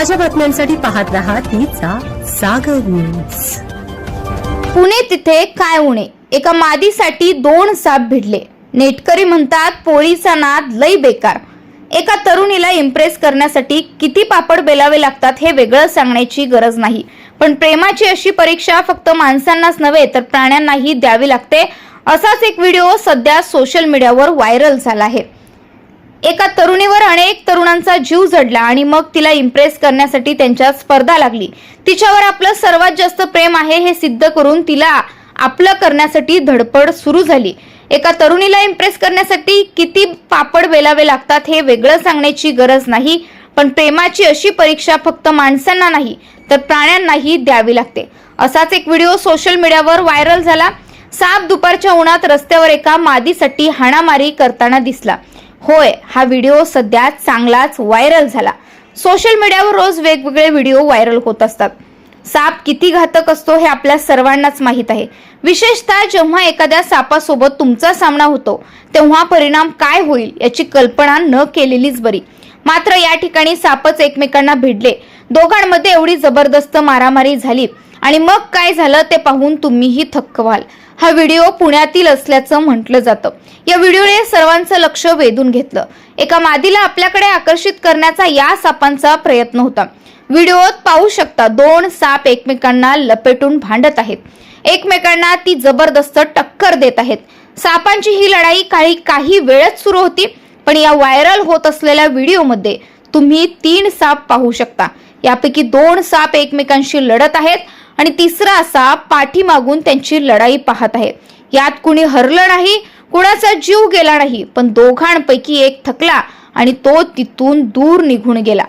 ताज्या बातम्यांसाठी पाहत रहा तिचा सागर न्यूज पुणे तिथे काय उणे एका मादीसाठी दोन साप भिडले. नेटकरी म्हणतात पोळीचा नाद लई बेकार. एका तरुणीला इम्प्रेस करण्यासाठी किती पापड बेलावे लागतात हे वेगळं सांगण्याची गरज नाही. पण प्रेमाची अशी परीक्षा फक्त माणसांनाच नव्हे तर प्राण्यांनाही द्यावी लागते. असाच एक व्हिडिओ सध्या सोशल मीडियावर व्हायरल झाला आहे. एका तरुणीवर अनेक तरुणांचा जीव जडला आणि मग तिला इम्प्रेस करण्यासाठी त्यांच्यात स्पर्धा लागली. तिच्यावर आपलं सर्वात जास्त प्रेम आहे हे सिद्ध करून तिला आपलं करण्यासाठी धडपड सुरू झाली. एका तरुणीला इम्प्रेस करण्यासाठी किती पापड वेलावे लागतात हे वेगळं सांगण्याची गरज नाही पण प्रेमाची अशी परीक्षा फक्त माणसांना नाही तर प्राण्यांनाही द्यावी लागते. असाच एक व्हिडिओ सोशल मीडियावर व्हायरल झाला. साप दुपारच्या उन्हात रस्त्यावर एका मादीसाठी हाणामारी करताना दिसला. होय हा व्हिडिओ सध्या चांगलाच व्हायरल झाला. सोशल मीडियावर रोज वेगवेगळे व्हिडिओ व्हायरल होत असतात. साप किती घातक असतो हे आपल्या सर्वांनाच माहीत आहे. विशेषतः जेव्हा एखाद्या सापासोबत तुमचा सामना होतो तेव्हा परिणाम काय होईल याची कल्पना न केलेलीच बरी. मात्र या ठिकाणी सापच एकमेकांना भिडले. दोघांमध्ये एवढी जबरदस्त मारामारी झाली. आणि मग काय झालं ते पाहून तुम्हीही थक्क व्हाल. हा व्हिडिओ पुण्यातील असल्याचं म्हटलं जातं. या व्हिडिओने सर्वांचं लक्ष वेधून घेतलं. एका मादीला आपल्याकडे आकर्षित करण्याचा या सापांचा प्रयत्न होता. व्हिडिओत पाहू शकता दोन साप एकमेकांना लपेटून भांडत आहेत. एकमेकांना ती जबरदस्त टक्कर देत आहेत. सापांची ही लढाई काही काही वेळच सुरू होती पण या व्हायरल होत असलेल्या व्हिडिओमध्ये तुम्ही तीन साप पाहू शकता. यापैकी दोन साप एकमेकांशी लढत आहेत आणि तिसरा असा पाठीमागून त्यांची लढाई पाहत आहे. यात कुणी हरलं नाही कुणाचा जीव गेला नाही पण दोघांपैकी एक थकला आणि तो तिथून दूर निघून गेला.